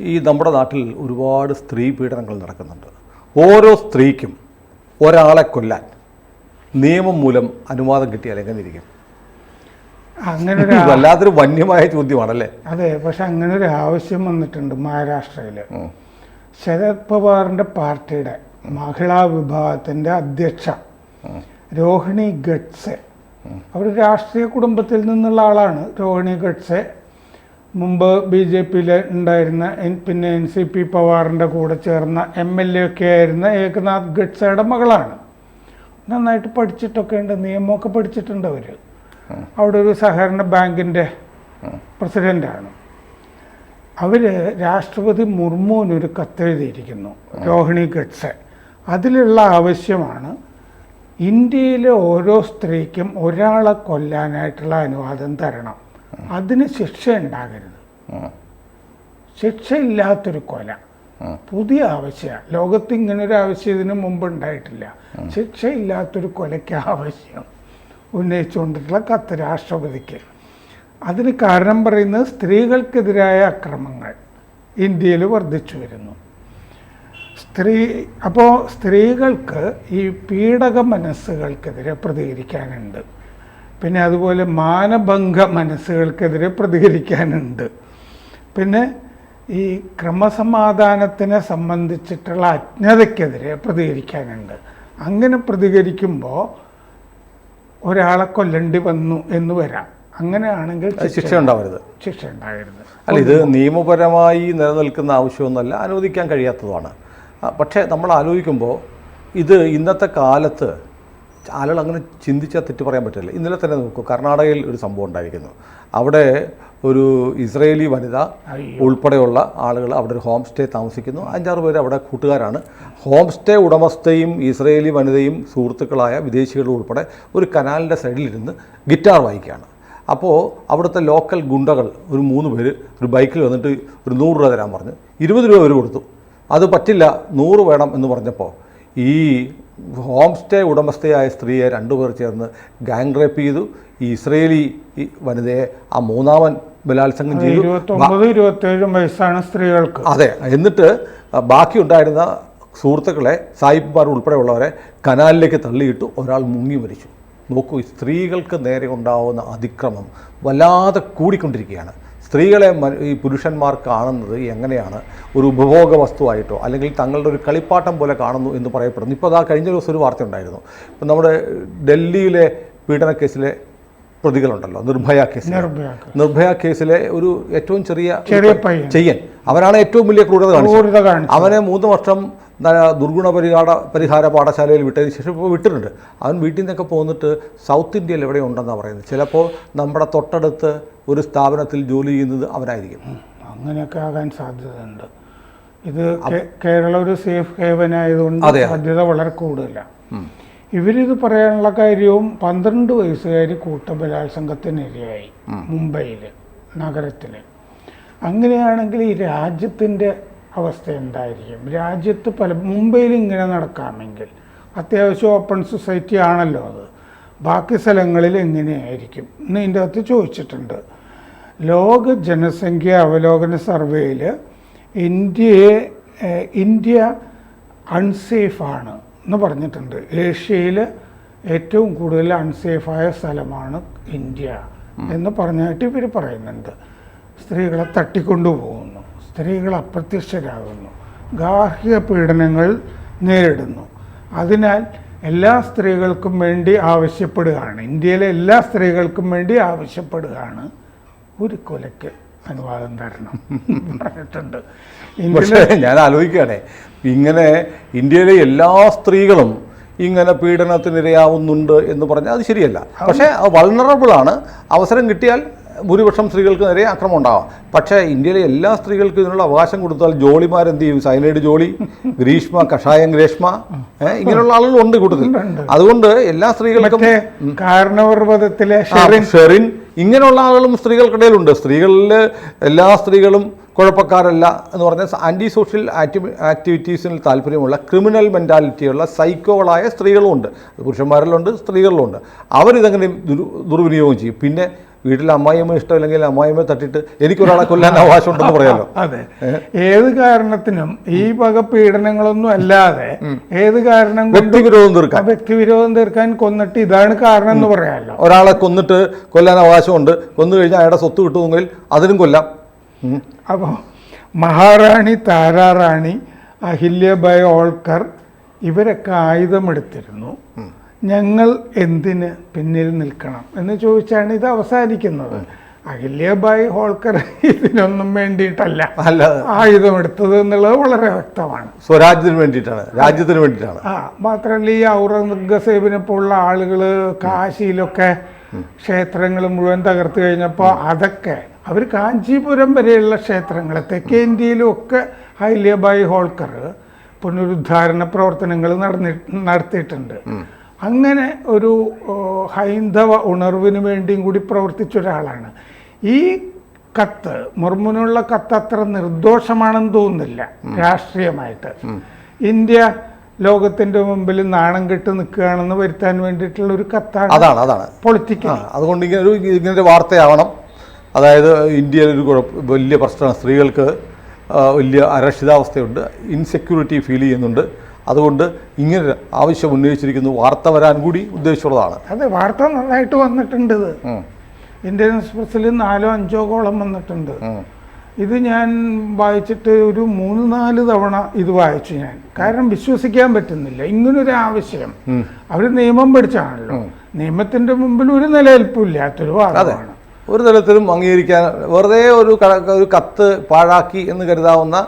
ഈ നമ്മുടെ നാട്ടിൽ ഒരുപാട് സ്ത്രീ പീഡനങ്ങൾ നടക്കുന്നുണ്ട്. ഓരോ സ്ത്രീക്കും ഒരാളെ കൊല്ലാൻ നിയമം മൂലം അനുവാദം കിട്ടിയാൽ എങ്ങനെ ഇരിക്കും അങ്ങനെ ഒരു വല്ലാത്തൊരു വന്യമായ ചോദ്യമാണല്ലേ? അതെ പക്ഷെ അങ്ങനെ ഒരു ആവശ്യം വന്നിട്ടുണ്ട് മഹാരാഷ്ട്രയിൽ. ശരത് പവാറിന്റെ പാർട്ടിയുടെ മഹിളാ വിഭാഗത്തിന്റെ അധ്യക്ഷ രോഹിണി ഗഡ്സെ. അവർ രാഷ്ട്രീയ കുടുംബത്തിൽ നിന്നുള്ള ആളാണ് രോഹിണി ഗഡ്സെ. മുമ്പ് ബി ജെ പിയിൽ ഉണ്ടായിരുന്ന എൻ- പിന്നെ എൻ സി പി പവാറിന്റെ കൂടെ ചേർന്ന എം എൽ എ ഒക്കെ ആയിരുന്ന ഏകനാഥ് ഗഡ്സയുടെ മകളാണ്. നന്നായിട്ട് പഠിച്ചിട്ടൊക്കെ ഉണ്ട് നിയമമൊക്കെ പഠിച്ചിട്ടുണ്ട് അവർ അവിടെ ഒരു സഹകരണ ബാങ്കിന്റെ പ്രസിഡന്റാണ് അവർ രാഷ്ട്രപതി മുർമുവിനൊരു കത്തെഴുതിയിരിക്കുന്നു രോഹിണി ഗഡ്സ. അതിലുള്ള ആവശ്യമാണ് ഇന്ത്യയിലെ ഓരോ സ്ത്രീക്കും ഒരാളെ കൊല്ലാനായിട്ടുള്ള അനുവാദം തരണം. അതിന് ശിക്ഷ ഉണ്ടാകരുത്. ശിക്ഷയില്ലാത്തൊരു കൊല. പുതിയ ആവശ്യമാണ് ലോകത്ത് ഇങ്ങനെ ഒരു ആവശ്യം ഇതിനു മുമ്പ് ഉണ്ടായിട്ടില്ല. ശിക്ഷയില്ലാത്തൊരു കൊലയ്ക്ക് ആവശ്യം ഉന്നയിച്ചുകൊണ്ടിട്ടുള്ള കത്ത് രാഷ്ട്രപതിക്ക്. അതിന് കാരണം പറയുന്നത് സ്ത്രീകൾക്കെതിരായ അക്രമങ്ങൾ ഇന്ത്യയിൽ വർദ്ധിച്ചു വരുന്നു. സ്ത്രീ അപ്പോൾ സ്ത്രീകൾക്ക് ഈ പീഡക മനസ്സുകൾക്കെതിരെ പ്രതികരിക്കാനുണ്ട്. പിന്നെ അതുപോലെ മാനഭംഗ മനസ്സുകൾക്കെതിരെ പ്രതികരിക്കാനുണ്ട്. പിന്നെ ഈ ക്രമസമാധാനത്തിനെ സംബന്ധിച്ചിട്ടുള്ള അജ്ഞതയ്ക്കെതിരെ പ്രതികരിക്കാനുണ്ട്. അങ്ങനെ പ്രതികരിക്കുമ്പോൾ ഒരാളെ കൊല്ലേണ്ടി വന്നു എന്ന് വരാം. അങ്ങനെയാണെങ്കിൽ ശിക്ഷ ഉണ്ടാവരുത്. ശിക്ഷ ഉണ്ടാകരുത് അല്ല ഇത് നിയമപരമായി നിലനിൽക്കുന്ന ആവശ്യമൊന്നുമല്ല അനുവദിക്കാൻ കഴിയാത്തതുമാണ്. പക്ഷേ നമ്മൾ ആലോചിക്കുമ്പോൾ ഇത് ഇന്നത്തെ കാലത്ത് ആളുകൾ അങ്ങനെ ചിന്തിച്ചാൽ തെറ്റ് പറയാൻ പറ്റില്ല. ഇന്നലെ തന്നെ നോക്കൂ കർണാടകയിൽ ഒരു സംഭവം ഉണ്ടായിരിക്കുന്നു. അവിടെ ഒരു ഇസ്രയേലി വനിത ഉൾപ്പെടെയുള്ള ആളുകൾ അവിടെ ഒരു ഹോം സ്റ്റേ താമസിക്കുന്നു. അഞ്ചാറ് പേര് അവിടെ കൂട്ടുകാരാണ്. ഹോം സ്റ്റേ ഉടമസ്ഥയും ഇസ്രയേലി വനിതയും സുഹൃത്തുക്കളായ വിദേശികളും ഉൾപ്പെടെ ഒരു കനാലിന്റെ സൈഡിലിരുന്ന് ഗിറ്റാർ വായിക്കുകയാണ്. അപ്പോൾ അവിടുത്തെ ലോക്കൽ ഗുണ്ടകൾ ഒരു മൂന്ന് പേര് ഒരു ബൈക്കിൽ വന്നിട്ട് ഒരു നൂറ് രൂപ തരാൻ പറഞ്ഞു. ഇരുപത് രൂപ അവർ കൊടുത്തു. അത് പറ്റില്ല നൂറ് വേണം എന്ന് പറഞ്ഞപ്പോൾ ഈ ഹോം സ്റ്റേ ഉടമസ്ഥയായ സ്ത്രീയെ രണ്ടുപേർ ചേർന്ന് ഗാങ് റേപ്പ് ചെയ്തു. ഈ ഇസ്രയേലി വനിതയെ ആ മൂന്നാമൻ ബലാത്സംഗം ചെയ്തു. ഇരുപത്തൊമ്പത് ഇരുപത്തേഴും വയസ്സാണ് സ്ത്രീകൾക്ക്. അതെ എന്നിട്ട് ബാക്കി ഉണ്ടായിരുന്ന സുഹൃത്തുക്കളെ സായിപ്പുമാർ ഉൾപ്പെടെയുള്ളവരെ കനാലിലേക്ക് തള്ളിയിട്ട് ഒരാൾ മുങ്ങി മരിച്ചു. നോക്കൂ സ്ത്രീകൾക്ക് നേരെ ഉണ്ടാവുന്ന അതിക്രമം വല്ലാതെ കൂടിക്കൊണ്ടിരിക്കുകയാണ്. സ്ത്രീകളെ ഈ പുരുഷന്മാർ കാണുന്നത് എങ്ങനെയാണ്? ഒരു ഉപഭോഗ വസ്തുവായിട്ടോ അല്ലെങ്കിൽ തങ്ങളുടെ ഒരു കളിപ്പാട്ടം പോലെ കാണുന്നു എന്ന് പറയപ്പെടുന്നു. ഇപ്പോൾ അതാ കഴിഞ്ഞ ദിവസം ഒരു വാർത്ത ഉണ്ടായിരുന്നു. ഇപ്പം നമ്മുടെ ഡൽഹിയിലെ പീഡന കേസിലെ പ്രതികളുണ്ടല്ലോ നിർഭയ കേസിൽ നിർഭയ കേസിലെ ഒരു ഏറ്റവും ചെറിയ ചെറിയ പയ്യൻ. ചെയ്യൻ. അവനാണ് ഏറ്റവും വലിയ ക്രൂരത കാണിച്ചത്. കാണിച്ചു അവനെ മൂന്ന് വർഷം ദുർഗുണ പരിഹാര പരിഹാര പാഠശാലയിൽ വിട്ടതിന് ശേഷം ഇപ്പോൾ വിട്ടിട്ടുണ്ട്. അവൻ വീട്ടിൽ നിന്നൊക്കെ പോന്നിട്ട് സൗത്ത് ഇന്ത്യയിൽ എവിടെ ഉണ്ടെന്നാണ് പറയുന്നത്. ചിലപ്പോൾ നമ്മുടെ തൊട്ടടുത്ത് ഒരു സ്ഥാപനത്തിൽ ജോലി ചെയ്യുന്നത് അവനായിരിക്കും അങ്ങനെയൊക്കെ ആകാൻ സാധ്യതയുണ്ട്. ഇത് കേരള ഒരു സേഫ് ഹേവൻ ആയതുകൊണ്ട്. സാധ്യത വളരെ കൂടുതലാണ് ഇവരിത് പറയാനുള്ള കാര്യവും പന്ത്രണ്ട് വയസ്സുകാരി കൂട്ടബലാത്സംഗത്തിനിരയായി മുംബൈയിൽ നഗരത്തിൽ അങ്ങനെയാണെങ്കിൽ ഈ രാജ്യത്തിന്റെ അവസ്ഥ എന്തായിരിക്കും? രാജ്യത്ത് പല മുംബൈയിൽ ഇങ്ങനെ നടക്കാമെങ്കിൽ അത്യാവശ്യം ഓപ്പൺ സൊസൈറ്റി ആണല്ലോ അത്. ബാക്കി സ്ഥലങ്ങളിൽ എങ്ങനെയായിരിക്കും? എന്ന് ഇതിന്റെ അകത്ത് ചോദിച്ചിട്ടുണ്ട്. ലോക ജനസംഖ്യ അവലോകന സർവേയിൽ ഇന്ത്യയെ ഇന്ത്യ അൺസേഫാണ് ആണ് എന്ന് പറഞ്ഞിട്ടുണ്ട്. ഏഷ്യയിൽ ഏറ്റവും കൂടുതൽ അൺസേഫായ സ്ഥലമാണ് ഇന്ത്യ എന്ന് പറഞ്ഞായിട്ട് ഇവർ പറയുന്നുണ്ട്. സ്ത്രീകളെ തട്ടിക്കൊണ്ടുപോകുന്നു. സ്ത്രീകൾ അപ്രത്യക്ഷരാകുന്നു. ഗാർഹിക പീഡനങ്ങൾ നേരിടുന്നു. അതിനാൽ എല്ലാ സ്ത്രീകൾക്കും വേണ്ടി ആവശ്യപ്പെടുകയാണ്. ഇന്ത്യയിലെ എല്ലാ സ്ത്രീകൾക്കും വേണ്ടി ആവശ്യപ്പെടുകയാണ്. ഒരു കൊലയ്ക്ക് അനുവാദം തരണം പറഞ്ഞിട്ടുണ്ട്. ഞാൻ ആലോചിക്കുകയാണേ. ഇങ്ങനെ ഇന്ത്യയിലെ എല്ലാ സ്ത്രീകളും ഇങ്ങനെ പീഡനത്തിനിരയാവുന്നുണ്ട് എന്ന് പറഞ്ഞാൽ അത് ശരിയല്ല. പക്ഷേ വൾണറബിൾ ആണ്. അവസരം കിട്ടിയാൽ ഭൂരിപക്ഷം സ്ത്രീകൾക്ക് നേരെ ആക്രമം ഉണ്ടാവാം. പക്ഷേ ഇന്ത്യയിലെ എല്ലാ സ്ത്രീകൾക്കും ഇതിനുള്ള അവകാശം കൊടുത്താൽ ജോളിമാരെന്ത് ചെയ്യും? സൈനൈഡ് ജോളി ഗ്രീഷ്മ കഷായം ഗ്രേഷ്മ ഇങ്ങനെയുള്ള ആളുകളുണ്ട് കൂട്ടത്തിൽ അതുകൊണ്ട് എല്ലാ സ്ത്രീകൾക്കും ഷെറിൻ. ഇങ്ങനെയുള്ള ആളുകളും സ്ത്രീകൾക്കിടയിലുണ്ട്. സ്ത്രീകളിൽ എല്ലാ സ്ത്രീകളും കുഴപ്പക്കാരല്ല എന്ന് പറഞ്ഞാൽ ആന്റി സോഷ്യൽ ആക്ടി ആക്ടിവിറ്റീസിൽ താല്പര്യമുള്ള ക്രിമിനൽ മെന്റാലിറ്റിയുള്ള സൈക്കോകളായ സ്ത്രീകളുമുണ്ട്. പുരുഷന്മാരിലുണ്ട് സ്ത്രീകളിലുണ്ട്. അവരിതങ്ങനെ ദുരു ദുർവിനിയോഗം ചെയ്യും. പിന്നെ വീട്ടിൽ അമ്മായിയമ്മ ഇഷ്ടമില്ലെങ്കിൽ അമ്മായിയമ്മ തട്ടിട്ട് എനിക്കൊരാളെ കൊല്ലാൻ അവകാശമുണ്ടെന്ന് പറയാലോ? അതെ. ഏത് കാരണത്തിനും ഈ വക പീഡനങ്ങളൊന്നും അല്ലാതെ ഏത് കാരണം വ്യക്തിവിരോധം തീർക്കാൻ. വ്യക്തിവിരോധം തീർക്കാൻ കൊന്നിട്ട് ഇതാണ് കാരണം എന്ന് പറയാമല്ലോ ഒരാളെ കൊന്നിട്ട് കൊല്ലാൻ അവകാശമുണ്ട്. കൊന്നു കഴിഞ്ഞാൽ അയാളുടെ സ്വത്ത് കിട്ടുമെങ്കിൽ അതിനും കൊല്ലാം. അപ്പോൾ മഹാറാണി താരാറാണി അഹില്യബായ് ഓൾക്കർ ഇവരൊക്കെ ആയുധമെടുത്തിരുന്നു. ഞങ്ങൾ എന്തിന് പിന്നിൽ നിൽക്കണം എന്ന് ചോദിച്ചാണ് ഇത് അവസാനിക്കുന്നത്. അഹില്യബായ് ഹോൾക്കർ ഇതിനൊന്നും വേണ്ടിയിട്ടല്ല. ആയുധം എടുത്തത് എന്നുള്ളത് വളരെ വ്യക്തമാണ്. സ്വരാജ്യത്തിന് വേണ്ടിയിട്ടാണ് രാജ്യത്തിന് വേണ്ടിയിട്ടാണ്. ആ മാത്രമല്ല ഈ ഔറംഗസേബിനെ പോലുള്ള ആളുകൾ കാശിയിലൊക്കെ ക്ഷേത്രങ്ങൾ മുഴുവൻ തകർത്ത് കഴിഞ്ഞപ്പോൾ അതൊക്കെ അവർ കാഞ്ചീപുരം വരെയുള്ള ക്ഷേത്രങ്ങൾ തെക്കേ ഇന്ത്യയിലും ഒക്കെ ഹൈലിയബായി ഹോൾക്കർ പുനരുദ്ധാരണ പ്രവർത്തനങ്ങൾ നടന്നി നടത്തിയിട്ടുണ്ട്. അങ്ങനെ ഒരു ഹൈന്ദവ ഉണർവിന് വേണ്ടിയും കൂടി പ്രവർത്തിച്ച ഒരാളാണ്. ഈ കത്ത് മുർമുനുള്ള കത്ത് അത്ര നിർദോഷമാണെന്ന് തോന്നുന്നില്ല രാഷ്ട്രീയമായിട്ട്. ഇന്ത്യ ലോകത്തിന്റെ മുമ്പിൽ നാണം കെട്ട് നിൽക്കുകയാണെന്ന് വരുത്താൻ വേണ്ടിയിട്ടുള്ള ഒരു കത്താണ് അതാണ് അതാണ്. പൊളിറ്റിക്കൽ. അതുകൊണ്ട് ഇങ്ങനെ ഒരു ഇങ്ങനെ ഒരു വാർത്തയാവണം. അതായത് ഇന്ത്യയിൽ ഒരു കുഴപ്പ വലിയ പ്രശ്നമാണ്. സ്ത്രീകൾക്ക് വലിയ അരക്ഷിതാവസ്ഥയുണ്ട്. ഇൻസെക്യൂരിറ്റി ഫീൽ ചെയ്യുന്നുണ്ട്. അതുകൊണ്ട് ഇങ്ങനെ ആവശ്യം ഉന്നയിച്ചിരിക്കുന്നു. വാർത്ത വരാൻ കൂടി ഉദ്ദേശിച്ചുള്ളതാണ്. അതെ വാർത്ത നന്നായിട്ട് വന്നിട്ടുണ്ട് ഇത്. ഇന്ത്യൻ എക്സ്പ്രസ്സിൽ നാലോ അഞ്ചോ കോളം വന്നിട്ടുണ്ട്. ഇത് ഞാൻ വായിച്ചിട്ട് ഒരു മൂന്ന് നാല് തവണ ഇത് വായിച്ചു ഞാൻ. കാരണം വിശ്വസിക്കാൻ പറ്റുന്നില്ല. ഇങ്ങനൊരു ആവശ്യം. അവർ നിയമം പഠിച്ചാണല്ലോ. നിയമത്തിന്റെ മുമ്പിൽ ഒരു നിലനിൽപ്പില്ലാത്തൊരു വാദമാണ്. ഒരു തരത്തിലും അംഗീകരിക്കാൻ വെറുതെ ഒരു ഒരു കത്ത് പാഴാക്കി എന്ന് കരുതാവുന്ന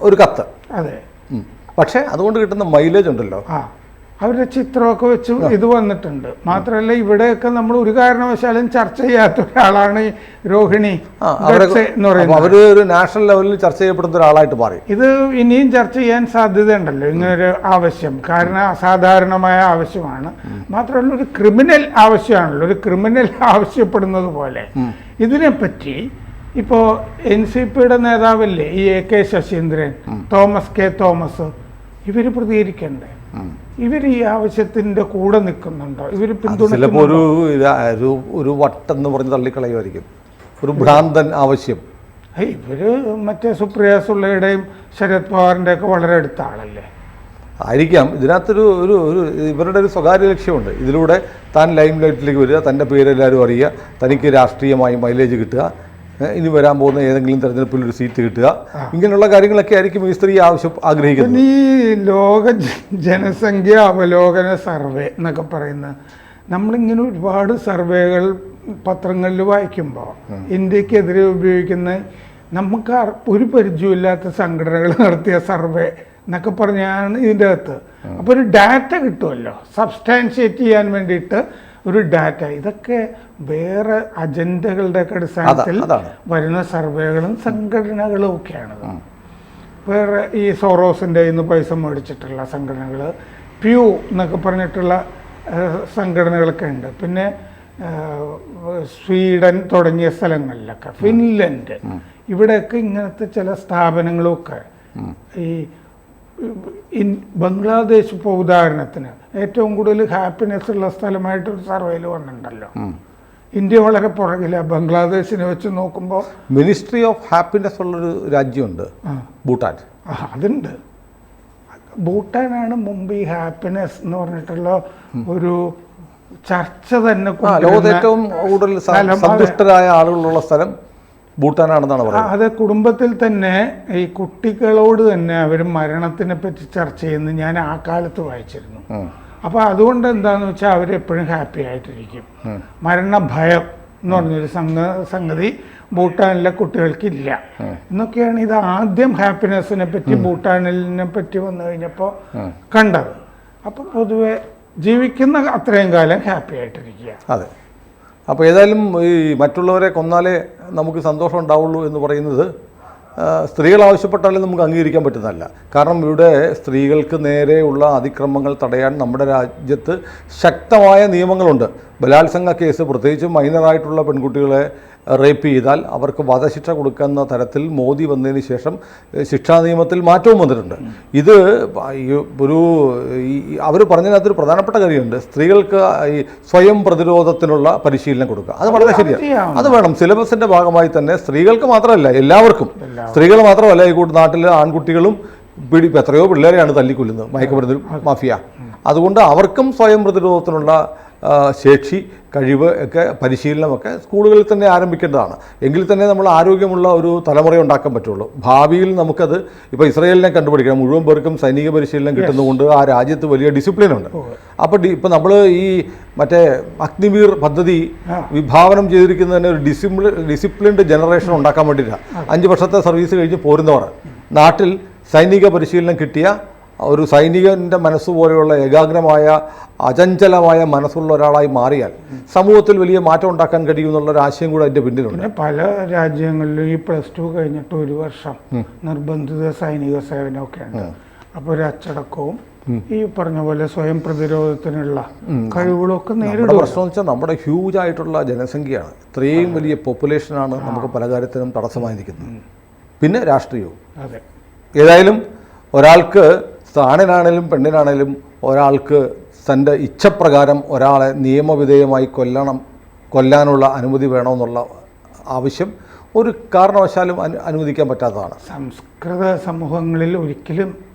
ഒരു കത്ത്. അതെ. പക്ഷേ അതുകൊണ്ട് കിട്ടുന്ന മൈലേജ് ഉണ്ടല്ലോ. ആ അവരുടെ ചിത്രമൊക്കെ വെച്ച് ഇത് വന്നിട്ടുണ്ട്. മാത്രമല്ല ഇവിടെയൊക്കെ നമ്മൾ ഒരു കാരണവശാലും ചർച്ച ചെയ്യാത്ത ഒരാളാണ് രോഹിണി എന്ന് പറയുന്നത്. അവർ ഒരു നാഷണൽ ലെവലിൽ ചർച്ച ചെയ്യപ്പെടുന്ന ഒരാളായിട്ട് മാറി. ഇത് ഇനിയും ചർച്ച ചെയ്യാൻ സാധ്യതയുണ്ടല്ലോ. ഇങ്ങനൊരു ആവശ്യം. കാരണം അസാധാരണമായ ആവശ്യമാണ്. മാത്രമല്ല ഒരു ക്രിമിനൽ ആവശ്യമാണല്ലോ. ഒരു ക്രിമിനൽ ആവശ്യപ്പെടുന്നത് പോലെ. ഇതിനെപ്പറ്റി ഇപ്പോ എൻ സി പിയുടെ നേതാവല്ലേ ഈ A K Saseendran Thomas K Thomas ഇവർ പ്രതികരിക്കണ്ടേ? ഇവർ ഈ ആവശ്യത്തിന്റെ കൂടെ നിൽക്കുന്നുണ്ടോ? ഇവർ പിന്തുണ ഒരു ഒരു ഒരു വട്ടെന്ന് പറഞ്ഞ് തള്ളിക്കളയുമായിരിക്കും. ഒരു ഭ്രാന്തൻ ആവശ്യം. ഇവർ മറ്റേ സുപ്രിയ സുള്ളയുടെയും ശരത് പവാറിന്റെ ഒക്കെ വളരെ അടുത്ത ആളല്ലേ ആയിരിക്കാം. ഇതിനകത്തൊരു ഒരു ഒരു ഇവരുടെ ഒരു സ്വകാര്യ ലക്ഷ്യമുണ്ട്. ഇതിലൂടെ താൻ ലൈം ലൈറ്റിലേക്ക് വരിക തന്റെ പേരെല്ലാവരും അറിയുക തനിക്ക് രാഷ്ട്രീയമായി മൈലേജ് കിട്ടുക ഇനി വരാൻ പോകുന്ന ഏതെങ്കിലും തെരഞ്ഞെടുപ്പിൽ ഒരു സീറ്റ് കിട്ടുക. ഇങ്ങനെയുള്ള കാര്യങ്ങളൊക്കെ ആയിരിക്കും ഈ സ്ത്രീ ആവശ്യം ആഗ്രഹിക്കുന്നത്. ഈ ലോക ജനസംഖ്യ അവലോകന സർവേ എന്നൊക്കെ പറയുന്ന നമ്മളിങ്ങനെ ഒരുപാട് സർവേകൾ പത്രങ്ങളിൽ വായിക്കുമ്പോൾ ഇന്ത്യക്കെതിരെ ഉപയോഗിക്കുന്ന നമുക്ക് ഒരു പരിചയമില്ലാത്ത സംഘടനകൾ നടത്തിയ സർവേ എന്നൊക്കെ പറഞ്ഞാണ് ഇതിന്റെ അകത്ത്. അപ്പോൾ ഒരു ഡാറ്റ കിട്ടുമല്ലോ. സബ്സ്റ്റാൻഷിയേറ്റ് ചെയ്യാൻ വേണ്ടിയിട്ട് ഒരു ഡാറ്റ ഇതൊക്കെ വേറെ അജണ്ടകളുടെ ഒക്കെ അടിസ്ഥാനത്തിൽ വരുന്ന സർവേകളും സംഘടനകളും ഒക്കെയാണ്. വേറെ ഈ സോറോസിന്റെ ഇന്ന് പൈസ മേടിച്ചിട്ടുള്ള സംഘടനകൾ പ്യൂ എന്നൊക്കെ പറഞ്ഞിട്ടുള്ള സംഘടനകളൊക്കെ ഉണ്ട്. പിന്നെ സ്വീഡൻ തുടങ്ങിയ സ്ഥലങ്ങളിലൊക്കെ ഫിൻലൻഡ്. ഇവിടെയൊക്കെ ഇങ്ങനത്തെ ചില സ്ഥാപനങ്ങളൊക്കെ ഈ ഇൻ ബംഗ്ലാദേശ് ഇപ്പോൾ ഉദാഹരണത്തിന് ഏറ്റവും കൂടുതൽ ഹാപ്പിനെസ് ഉള്ള സ്ഥലമായിട്ട് ഒരു സർവേയിൽ വന്നിട്ടുണ്ടല്ലോ. ഇന്ത്യ വളരെ പുറകിലാണ് ബംഗ്ലാദേശിനെ വെച്ച് നോക്കുമ്പോൾ മിനിസ്ട്രി ഓഫ് ഹാപ്പിനെസ് ഉള്ളൊരു രാജ്യമുണ്ട് ഭൂട്ടാൻ. അതുണ്ട്. ഭൂട്ടാനാണ് മുമ്പ് ഈ ഹാപ്പിനെസ് എന്ന് പറഞ്ഞിട്ടുള്ള ഒരു ചർച്ച തന്നെ ലോകത്ത് ഏറ്റവും കൂടുതൽ. സന്തുഷ്ടരായ ആളുകളുള്ള സ്ഥലം ഭൂട്ടാനാണെന്നാണ് പറയുന്നത്. അത് കുടുംബത്തിൽ തന്നെ ഈ കുട്ടികളോട് തന്നെ അവർ മരണത്തിനെ പറ്റി ചർച്ച ചെയ്യുന്നത് ഞാൻ ആ കാലത്ത് വായിച്ചിരുന്നു. അപ്പൊ അപ്പോൾ അതുകൊണ്ട് എന്താന്ന് വെച്ചാൽ അവരെപ്പോഴും ഹാപ്പി ആയിട്ടിരിക്കും. മരണഭയം എന്ന് പറഞ്ഞൊരു സംഗ സംഗതി ഭൂട്ടാനിലെ കുട്ടികൾക്കില്ല. എന്നൊക്കെയാണ് ഇത് ആദ്യം ഹാപ്പിനെസ്സിനെ പറ്റി ഭൂട്ടാനിനെ പറ്റി വന്നു കഴിഞ്ഞപ്പോൾ കണ്ടത്. അപ്പോൾ പൊതുവെ ജീവിക്കുന്ന അത്രയും കാലം ഹാപ്പി ആയിട്ടിരിക്കുക. അതെ. അപ്പോൾ ഏതായാലും ഈ മറ്റുള്ളവരെ കൊന്നാലേ നമുക്ക് സന്തോഷം ഉണ്ടാവുള്ളൂ എന്ന് പറയുന്നത് സ്ത്രീകൾ ആവശ്യപ്പെട്ടാലും നമുക്ക് അംഗീകരിക്കാൻ പറ്റുന്നതല്ല. കാരണം ഇവിടെ സ്ത്രീകൾക്ക് നേരെയുള്ള അതിക്രമങ്ങൾ തടയാൻ നമ്മുടെ രാജ്യത്ത് ശക്തമായ നിയമങ്ങളുണ്ട്. ബലാത്സംഗ കേസ് പ്രത്യേകിച്ച് മൈനറായിട്ടുള്ള പെൺകുട്ടികളെ റേപ്പ് ചെയ്താൽ അവർക്ക് വധശിക്ഷ കൊടുക്കുന്ന തരത്തിൽ മോദി വന്നതിന് ശേഷം ശിക്ഷാ നിയമത്തിൽ മാറ്റവും വന്നിട്ടുണ്ട്. ഇത് ഒരു അവർ പറഞ്ഞതിനകത്തൊരു പ്രധാനപ്പെട്ട കാര്യമുണ്ട്. സ്ത്രീകൾക്ക് ഈ സ്വയം പ്രതിരോധത്തിനുള്ള പരിശീലനം കൊടുക്കുക. അത് വളരെ ശരിയാണ്. അത് വേണം. സിലബസിന്റെ ഭാഗമായി തന്നെ സ്ത്രീകൾക്ക് മാത്രമല്ല എല്ലാവർക്കും. സ്ത്രീകൾ മാത്രമല്ല ഈ കൂട്ട് നാട്ടിലെ ആൺകുട്ടികളും പിടി എത്രയോ പിള്ളേരെയാണ് തല്ലിക്കൊല്ലുന്നത് മയക്കുമരുന്ന് മാഫിയ. അതുകൊണ്ട് അവർക്കും സ്വയം പ്രതിരോധത്തിനുള്ള ശേഷി കഴിവ് ഒക്കെ പരിശീലനമൊക്കെ സ്കൂളുകളിൽ തന്നെ ആരംഭിക്കേണ്ടതാണ്. എങ്കിൽ തന്നെ നമ്മൾ ആരോഗ്യമുള്ള ഒരു തലമുറ ഉണ്ടാക്കാൻ പറ്റുള്ളൂ. ഭാവിയിൽ നമുക്കത് ഇപ്പോൾ ഇസ്രയേലിനെ കണ്ടുപിടിക്കണം. മുഴുവൻ പേർക്കും സൈനിക പരിശീലനം കിട്ടുന്നതുകൊണ്ട് ആ രാജ്യത്ത് വലിയ ഡിസിപ്ലിൻ ഉണ്ട്. അപ്പോൾ ഇപ്പോൾ നമ്മൾ ഈ മറ്റേ അഗ്നിവീർ പദ്ധതി വിഭാവനം ചെയ്തിരിക്കുന്നതിന് ഒരു ഡിസിപ്ലിൻ ഡിസിപ്ലിൻഡ് ജനറേഷൻ ഉണ്ടാക്കാൻ വേണ്ടിയിട്ടാണ് അഞ്ച് വർഷത്തെ സർവീസ് കഴിഞ്ഞ് പോരുന്നവർ. നാട്ടിൽ സൈനിക പരിശീലനം കിട്ടിയ ഒരു സൈനികന്റെ മനസ്സ് പോലെയുള്ള ഏകാഗ്രമായ അചഞ്ചലമായ മനസ്സുള്ള ഒരാളായി മാറിയാൽ സമൂഹത്തിൽ വലിയ മാറ്റം ഉണ്ടാക്കാൻ കഴിയുമെന്നുള്ള ഒരു ആശയം കൂടെ അതിന്റെ പിന്നിലുണ്ട്. പല രാജ്യങ്ങളിലും ഈ പ്ലസ് ടു കഴിഞ്ഞിട്ട് ഒരു വർഷം നിർബന്ധിത സൈനിക സേവനമൊക്കെയാണ് അപ്പോൾ ഒരു അച്ചടക്കവും ഈ പറഞ്ഞ പോലെ സ്വയം പ്രതിരോധത്തിനുള്ള കഴിവുകളൊക്കെ നേരിടും പ്രശ്നം വെച്ചാൽ നമ്മുടെ ഹ്യൂജ് ആയിട്ടുള്ള ജനസംഖ്യയാണ്. ഇത്രയും വലിയ പോപ്പുലേഷനാണ് നമുക്ക് പല കാര്യത്തിനും തടസ്സമായിരിക്കുന്നത്. പിന്നെ രാഷ്ട്രീയവും. അതെ. ഏതായാലും ഒരാൾക്ക് ആണിനാണേലും പെണ്ണിനാണേലും ഒരാൾക്ക് തന്റെ ഇച്ഛപ്രകാരം ഒരാളെ നിയമവിധേയമായി കൊല്ലണം കൊല്ലാനുള്ള അനുമതി വേണമെന്നുള്ള ആവശ്യം ഒരു കാരണവശാലും അനു അനുവദിക്കാൻ പറ്റാത്തതാണ്. സംസ്കൃത സമൂഹങ്ങളിൽ ഒരിക്കലും